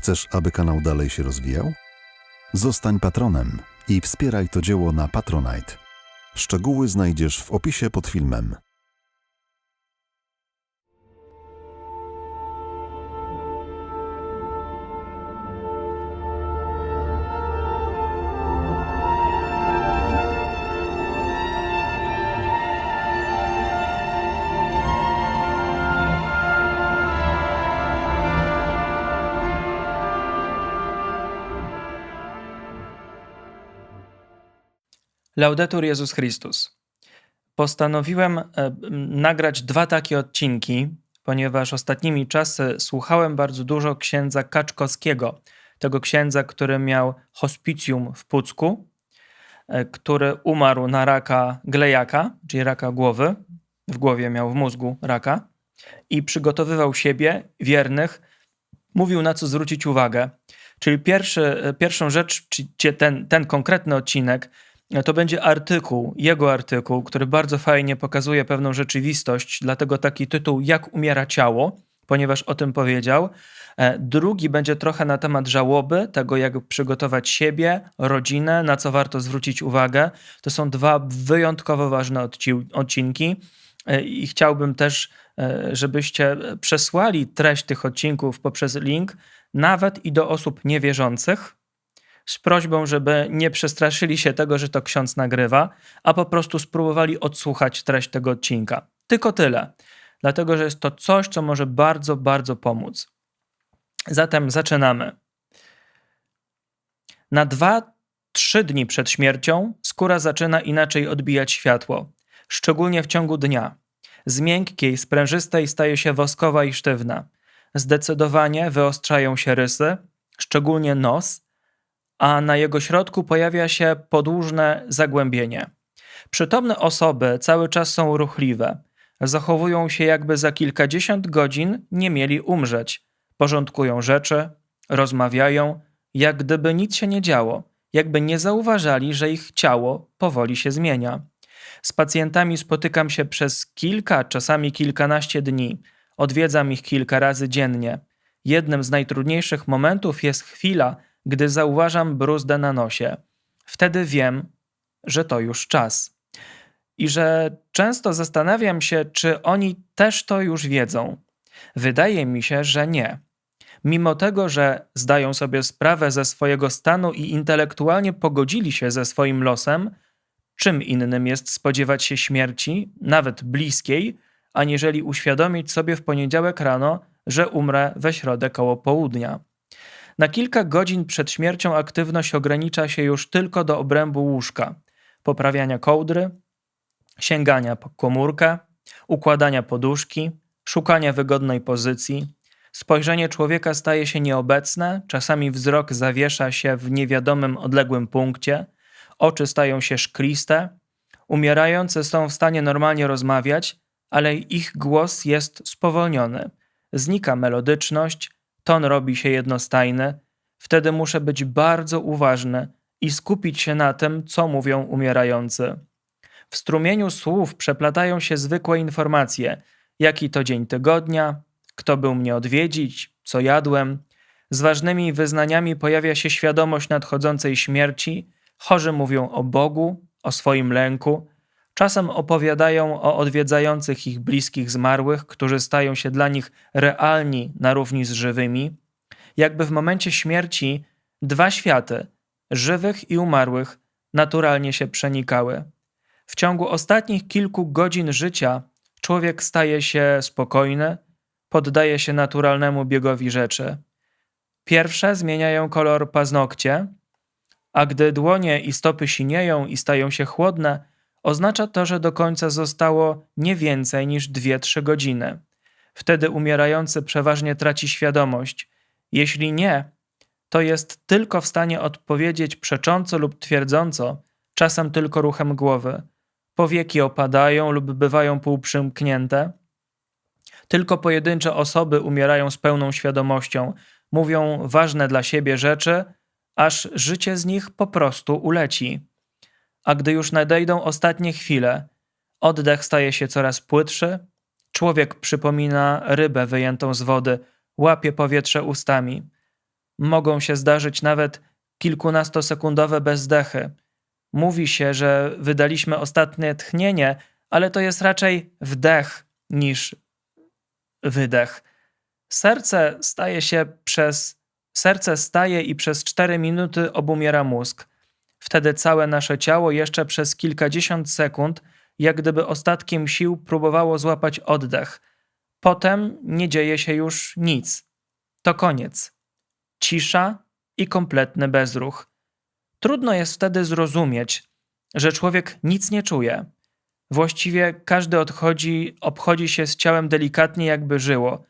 Chcesz, aby kanał dalej się rozwijał? Zostań patronem i wspieraj to dzieło na Patronite. Szczegóły znajdziesz w opisie pod filmem. Laudetur Jezus Chrystus. Postanowiłem e, nagrać dwa takie odcinki, ponieważ ostatnimi czasy słuchałem bardzo dużo księdza Kaczkowskiego, tego księdza, który miał hospicjum w Pucku, e, który umarł na raka glejaka, czyli raka głowy. W głowie miał w mózgu raka i przygotowywał siebie, wiernych, mówił na co zwrócić uwagę. Czyli pierwszy, e, pierwszą rzecz, czy ten, ten konkretny odcinek, to będzie artykuł, jego artykuł, który bardzo fajnie pokazuje pewną rzeczywistość, dlatego taki tytuł Jak umiera ciało, ponieważ o tym powiedział. E, drugi będzie trochę na temat żałoby, tego jak przygotować siebie, rodzinę, na co warto zwrócić uwagę. To są dwa wyjątkowo ważne odcinki e, i chciałbym też, e, żebyście przesłali treść tych odcinków poprzez link nawet i do osób niewierzących, z prośbą, żeby nie przestraszyli się tego, że to ksiądz nagrywa, a po prostu spróbowali odsłuchać treść tego odcinka. Tylko tyle, dlatego że jest to coś, co może bardzo, bardzo pomóc. Zatem zaczynamy. Na dwa, trzy dni przed śmiercią skóra zaczyna inaczej odbijać światło, szczególnie w ciągu dnia. Z miękkiej, sprężystej staje się woskowa i sztywna. Zdecydowanie wyostrzają się rysy, szczególnie nos, a na jego środku pojawia się podłużne zagłębienie. Przytomne osoby cały czas są ruchliwe, zachowują się jakby za kilkadziesiąt godzin nie mieli umrzeć, porządkują rzeczy, rozmawiają, jak gdyby nic się nie działo, jakby nie zauważali, że ich ciało powoli się zmienia. Z pacjentami spotykam się przez kilka, czasami kilkanaście dni, odwiedzam ich kilka razy dziennie. Jednym z najtrudniejszych momentów jest chwila, gdy zauważam bruzdę na nosie. Wtedy wiem, że to już czas. I że często zastanawiam się, czy oni też to już wiedzą. Wydaje mi się, że nie. Mimo tego, że zdają sobie sprawę ze swojego stanu i intelektualnie pogodzili się ze swoim losem, czym innym jest spodziewać się śmierci, nawet bliskiej, aniżeli uświadomić sobie w poniedziałek rano, że umrę we środę koło południa. Na kilka godzin przed śmiercią aktywność ogranicza się już tylko do obrębu łóżka, poprawiania kołdry, sięgania po komórkę, układania poduszki, szukania wygodnej pozycji. Spojrzenie człowieka staje się nieobecne, czasami wzrok zawiesza się w niewiadomym odległym punkcie, oczy stają się szkliste. Umierający są w stanie normalnie rozmawiać, ale ich głos jest spowolniony. Znika melodyczność, ton robi się jednostajny, wtedy muszę być bardzo uważny i skupić się na tym, co mówią umierający. W strumieniu słów przeplatają się zwykłe informacje, jaki to dzień tygodnia, kto był mnie odwiedzić, co jadłem. Z ważnymi wyznaniami pojawia się świadomość nadchodzącej śmierci, chorzy mówią o Bogu, o swoim lęku, czasem opowiadają o odwiedzających ich bliskich zmarłych, którzy stają się dla nich realni na równi z żywymi, jakby w momencie śmierci dwa światy, żywych i umarłych, naturalnie się przenikały. W ciągu ostatnich kilku godzin życia człowiek staje się spokojny, poddaje się naturalnemu biegowi rzeczy. Pierwsze zmieniają kolor paznokcie, a gdy dłonie i stopy sinieją i stają się chłodne, oznacza to, że do końca zostało nie więcej niż 2-3 godziny. Wtedy umierający przeważnie traci świadomość. Jeśli nie, to jest tylko w stanie odpowiedzieć przecząco lub twierdząco, czasem tylko ruchem głowy. Powieki opadają lub bywają półprzymknięte. Tylko pojedyncze osoby umierają z pełną świadomością, mówią ważne dla siebie rzeczy, aż życie z nich po prostu uleci a gdy już nadejdą ostatnie chwile, oddech staje się coraz płytszy, człowiek przypomina rybę wyjętą z wody, łapie powietrze ustami. mogą się zdarzyć nawet kilkunastosekundowe bezdechy. Mówi się, że wydaliśmy ostatnie tchnienie, ale to jest raczej wdech niż wydech. Serce staje się przez serce staje i przez 4 minuty obumiera mózg. Wtedy całe nasze ciało jeszcze przez kilkadziesiąt sekund, jak gdyby ostatkiem sił, próbowało złapać oddech. Potem nie dzieje się już nic. To koniec. Cisza i kompletny bezruch. Trudno jest wtedy zrozumieć, że człowiek nic nie czuje. Właściwie każdy odchodzi, obchodzi się z ciałem delikatnie, jakby żyło,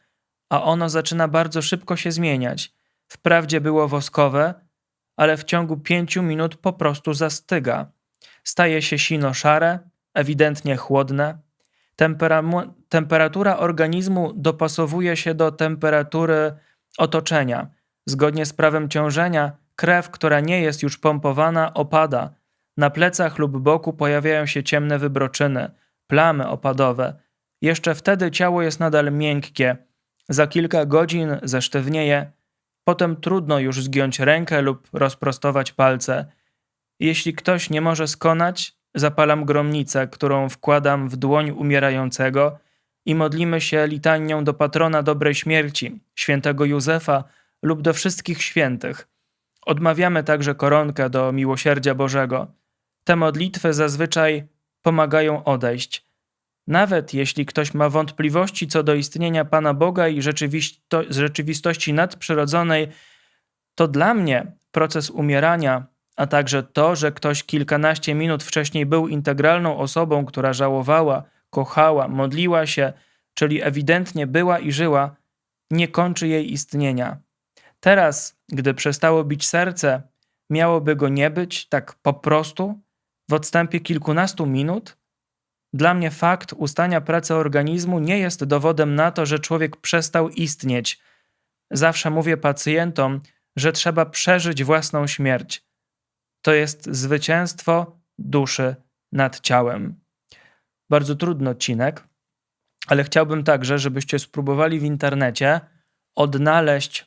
a ono zaczyna bardzo szybko się zmieniać. Wprawdzie było woskowe, ale w ciągu pięciu minut po prostu zastyga. Staje się sino-szare, ewidentnie chłodne. Temperatura organizmu dopasowuje się do temperatury otoczenia. Zgodnie z prawem ciążenia, krew, która nie jest już pompowana, opada. Na plecach lub boku pojawiają się ciemne wybroczyny, plamy opadowe. Jeszcze wtedy ciało jest nadal miękkie. Za kilka godzin zesztywnieje. Potem trudno już zgiąć rękę lub rozprostować palce. Jeśli ktoś nie może skonać, zapalam gromnicę, którą wkładam w dłoń umierającego i modlimy się litanią do patrona dobrej śmierci, świętego Józefa lub do wszystkich świętych. Odmawiamy także koronkę do miłosierdzia Bożego. Te modlitwy zazwyczaj pomagają odejść. Nawet jeśli ktoś ma wątpliwości co do istnienia Pana Boga i rzeczywisto- rzeczywistości nadprzyrodzonej, to dla mnie proces umierania, a także to, że ktoś kilkanaście minut wcześniej był integralną osobą, która żałowała, kochała, modliła się, czyli ewidentnie była i żyła, nie kończy jej istnienia. Teraz, gdy przestało bić serce, miałoby go nie być tak po prostu w odstępie kilkunastu minut? Dla mnie fakt ustania pracy organizmu nie jest dowodem na to, że człowiek przestał istnieć. Zawsze mówię pacjentom, że trzeba przeżyć własną śmierć. To jest zwycięstwo duszy nad ciałem. Bardzo trudny odcinek, ale chciałbym także, żebyście spróbowali w internecie odnaleźć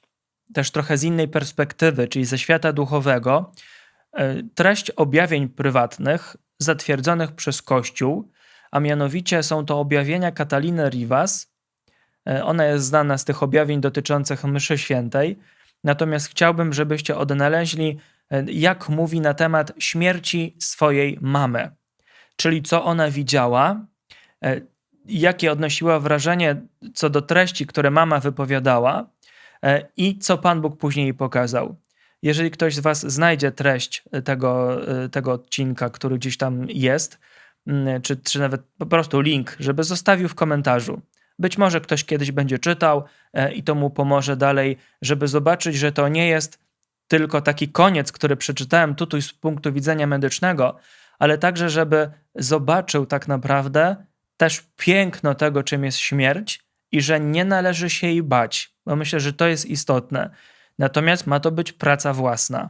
też trochę z innej perspektywy, czyli ze świata duchowego, e, treść objawień prywatnych zatwierdzonych przez Kościół, a mianowicie są to objawienia Kataliny Rivas. E, Ona jest znana z tych objawień dotyczących mszy świętej, natomiast chciałbym, żebyście odnaleźli, e, jak mówi na temat śmierci swojej mamy, czyli co ona widziała, e, jakie odnosiła wrażenie co do treści, które mama wypowiadała i co Pan Bóg później jej pokazał. Jeżeli ktoś z Was znajdzie treść tego, tego odcinka, który gdzieś tam jest, czy, czy nawet po prostu link, żeby zostawił w komentarzu. Być może ktoś kiedyś będzie czytał e, i to mu pomoże dalej, żeby zobaczyć, że to nie jest tylko taki koniec, który przeczytałem tutaj z punktu widzenia medycznego, ale także, żeby zobaczył tak naprawdę też piękno tego, czym jest śmierć i że nie należy się jej bać, bo myślę, że to jest istotne. Natomiast ma to być praca własna.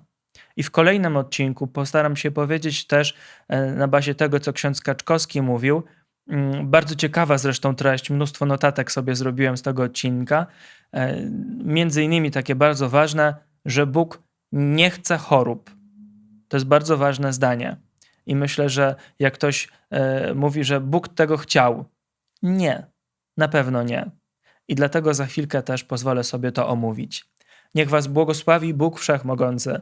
I w kolejnym odcinku postaram się powiedzieć też e, na bazie tego, co ksiądz Kaczkowski mówił. Mm, Bardzo ciekawa zresztą treść, mnóstwo notatek sobie zrobiłem z tego odcinka. E, Między innymi takie bardzo ważne, że Bóg nie chce chorób. To jest bardzo ważne zdanie. I myślę, że jak ktoś e, mówi, że Bóg tego chciał, nie, na pewno nie. I dlatego za chwilkę też pozwolę sobie to omówić. Niech Was błogosławi Bóg Wszechmogący,